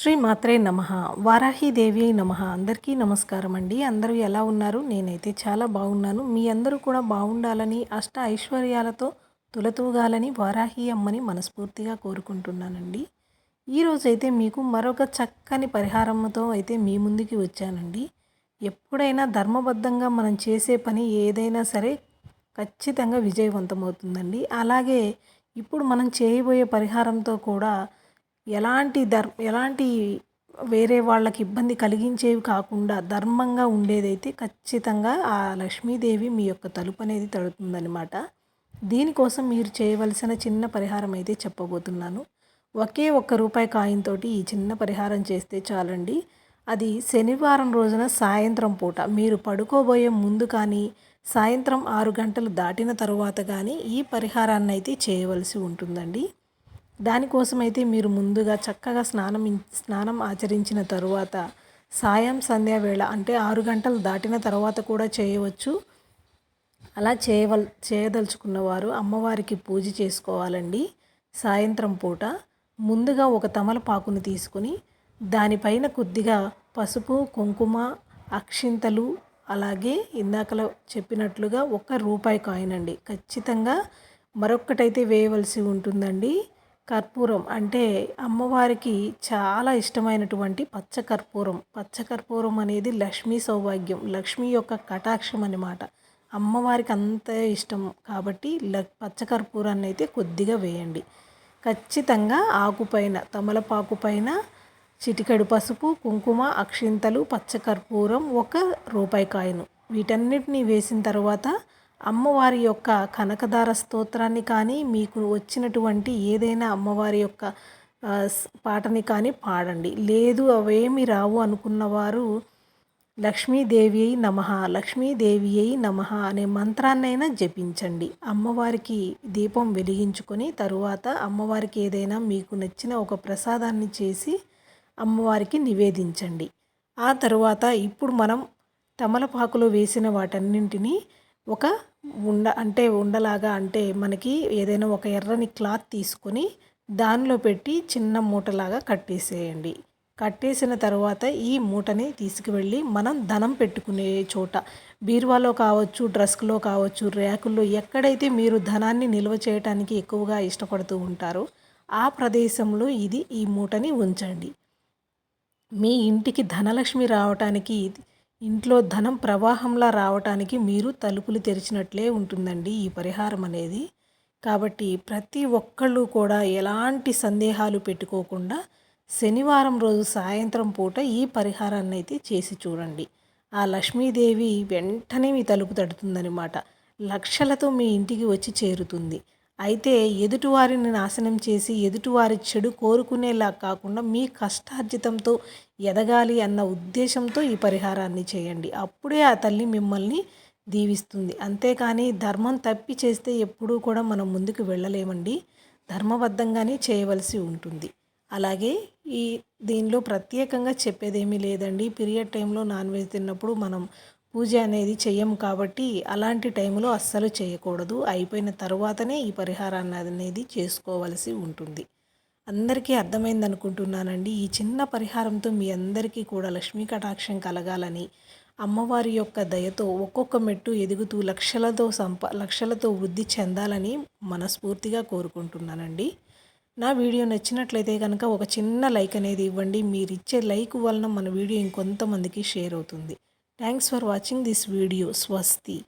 శ్రీ మాత్రే నమ. వారాహీదేవి నమ. అందరికీ నమస్కారం అండి. అందరూ ఎలా ఉన్నారు? నేనైతే చాలా బాగున్నాను. మీ అందరూ కూడా బాగుండాలని అష్ట ఐశ్వర్యాలతో తులతూగాలని వారాహి అమ్మని మనస్ఫూర్తిగా కోరుకుంటున్నానండి. ఈరోజైతే మీకు మరొక చక్కని పరిహారంతో అయితే మీ ముందుకి వచ్చానండి. ఎప్పుడైనా ధర్మబద్ధంగా మనం చేసే పని ఏదైనా సరే ఖచ్చితంగా విజయవంతమవుతుందండి. అలాగే ఇప్పుడు మనం చేయబోయే పరిహారంతో కూడా ఎలాంటి ధర్ ఎలాంటి వేరే వాళ్ళకి ఇబ్బంది కలిగించేవి కాకుండా ధర్మంగా ఉండేదైతే ఖచ్చితంగా ఆ లక్ష్మీదేవి మీ యొక్క తలుపు అనేది తడుతుందనమాట దీనికోసం మీరు చేయవలసిన చిన్న పరిహారం అయితే చెప్పబోతున్నాను. ఒకే ఒక్క రూపాయి కాయిన్ తోటి ఈ చిన్న పరిహారం చేస్తే చాలండి. అది శనివారం రోజున సాయంత్రం పూట. మీరు పడుకోబోయే ముందు కానీ సాయంత్రం ఆరు గంటలు దాటిన తరువాత కానీ ఈ పరిహారాన్ని అయితే చేయవలసి ఉంటుందండి. దానికోసమైతే మీరు ముందుగా చక్కగా స్నానం స్నానం ఆచరించిన తరువాత సాయం సంధ్యా వేళ అంటే ఆరు గంటలు దాటిన తర్వాత కూడా చేయవచ్చు. అలా చేయవల్ చేయదలుచుకున్నవారు అమ్మవారికి పూజ చేసుకోవాలండి. సాయంత్రం పూట ముందుగా ఒక తమలపాకును తీసుకుని దానిపైన కొద్దిగా పసుపు కుంకుమ అక్షింతలు అలాగే ఇందాకలో చెప్పినట్లుగా ఒక రూపాయి కాయిన్ అండి ఖచ్చితంగా మరొక్కటైతే వేయవలసి ఉంటుందండి. కర్పూరం అంటే అమ్మవారికి చాలా ఇష్టమైనటువంటి పచ్చ కర్పూరం పచ్చ కర్పూరం అనేది లక్ష్మీ సౌభాగ్యం. లక్ష్మి యొక్క కటాక్షం అనమాట అమ్మవారికి అంత ఇష్టం కాబట్టి పచ్చ కర్పూరాన్ని అయితే కొద్దిగా వేయండి. ఖచ్చితంగా ఆకుపైన తమలపాకు పైన చిటికెడు పసుపు కుంకుమ అక్షింతలు పచ్చకర్పూరం ఒక రూపాయి కాయను. వీటన్నిటిని వేసిన తర్వాత అమ్మవారి యొక్క కనకదార స్తోత్రాన్ని కానీ మీకు వచ్చినటువంటి ఏదైనా అమ్మవారి యొక్క పాటని కానీ పాడండి. లేదు అవేమి రావు అనుకున్నవారు లక్ష్మీదేవి అయి నమ లక్ష్మీదేవి అయి నమ అనే మంత్రాన్నైనా జపించండి. అమ్మవారికి దీపం వెలిగించుకొని తరువాత అమ్మవారికి ఏదైనా మీకు నచ్చిన ఒక ప్రసాదాన్ని చేసి అమ్మవారికి నివేదించండి. ఆ తరువాత ఇప్పుడు మనం తమలపాకులో వేసిన వాటన్నింటినీ ఒక ఉండ అంటే ఉండలాగా అంటే మనకి ఏదైనా ఒక ఎర్రని క్లాత్ తీసుకొని దానిలో పెట్టి చిన్న మూటలాగా కట్టేసేయండి. కట్టేసిన తర్వాత ఈ మూటని తీసుకువెళ్ళి మనం ధనం పెట్టుకునే చోట బీరువాలో కావచ్చు డ్రస్క్లో కావచ్చు ర్యాకుల్లో ఎక్కడైతే మీరు ధనాన్ని నిల్వ చేయడానికి ఎక్కువగా ఇష్టపడుతూ ఉంటారో ఆ ప్రదేశంలో ఇది ఈ మూటని ఉంచండి. మీ ఇంటికి ధనలక్ష్మి రావటానికి ఇంట్లో ధనం ప్రవాహంలా రావటానికి మీరు తలుపులు తెరిచినట్లే ఉంటుందండి ఈ పరిహారం అనేది. కాబట్టి ప్రతి ఒక్కళ్ళు కూడా ఎలాంటి సందేహాలు పెట్టుకోకుండా శనివారం రోజు సాయంత్రం పూట ఈ పరిహారాన్ని అయితే చేసి చూడండి. ఆ లక్ష్మీదేవి వెంటనే మీ తలుపు తడుతుందనమాట లక్షలతో మీ ఇంటికి వచ్చి చేరుతుంది. అయితే ఎదుటివారిని నాశనం చేసి ఎదుటివారి చెడు కోరుకునేలా కాకుండా మీ కష్టార్జితంతో ఎదగాలి అన్న ఉద్దేశంతో ఈ పరిహారాన్ని చేయండి. అప్పుడే ఆ తల్లి మిమ్మల్ని దీవిస్తుంది. అంతేకాని ధర్మం తప్పి చేస్తే ఎప్పుడూ కూడా మనం ముందుకు వెళ్ళలేమండి. ధర్మబద్ధంగానే చేయవలసి ఉంటుంది. అలాగే ఈ దీనిలో ప్రత్యేకంగా చెప్పేదేమీ లేదండి. పీరియడ్ టైంలో నాన్ వెజ్ తిన్నప్పుడు మనం పూజ అనేది చెయ్యము కాబట్టి అలాంటి టైంలో అస్సలు చేయకూడదు అయిపోయిన తర్వాతనే ఈ పరిహారాన్ని అనేది చేసుకోవలసి ఉంటుంది. అందరికీ అర్థమైంది అనుకుంటున్నానండి. ఈ చిన్న పరిహారంతో మీ అందరికీ కూడా లక్ష్మీ కటాక్షం కలగాలని అమ్మవారి యొక్క దయతో ఒక్కొక్క మెట్టు ఎదుగుతూ లక్షలతో సంప లక్షలతో వృద్ధి చెందాలని మనస్ఫూర్తిగా కోరుకుంటున్నానండి. నా వీడియో నచ్చినట్లయితే కనుక ఒక చిన్న లైక్ అనేది ఇవ్వండి. మీరు ఇచ్చే లైక్ వలన మన వీడియో ఇంకొంతమందికి షేర్ అవుతుంది. Thanks for watching this video. Swasti.